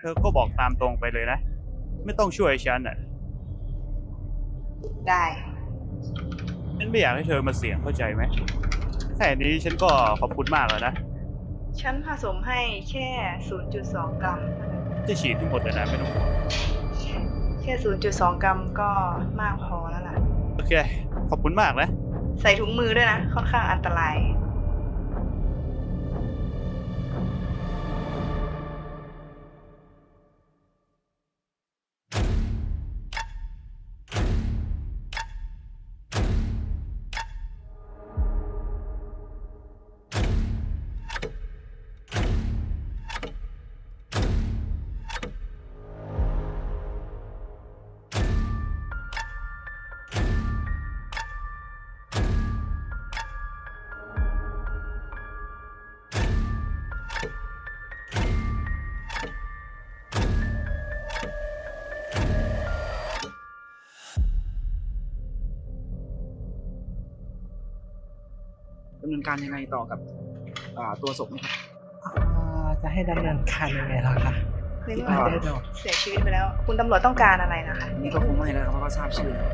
เธอก็บอกตามตรงไปเลยนะ ไม่ต้องช่วยฉันอะ ได้ ฉันไม่อยากให้เธอมาเสี่ยงเข้าใจไหมแค่นี้ฉันก็ขอบคุณมากแล้วนะ ฉันผสมให้แค่ 0.2 กรัมเท่านั้นจะฉีดทั้งหมดเลยนะไม่ต้องห่วงแค่ 0.2 กรัมก็มากพอแล้วล่ะ โอเค ขอบคุณมากนะ ใส่ถุงมือด้วยนะ ค่อนข้างอันตราย ดำเนินการยังไงต่อกับอ่าตัวศพไหมครับ อ่าจะให้ดำเนินการยังไงล่ะคะในเมื่ไม่อได้ดอก เสียชีวิตไปแล้ว คุณตำรวจต้องการอะไรนะคะอันนี้ก็คงไม่แล้วครับเพราะว่าทราบชื่อแล้ว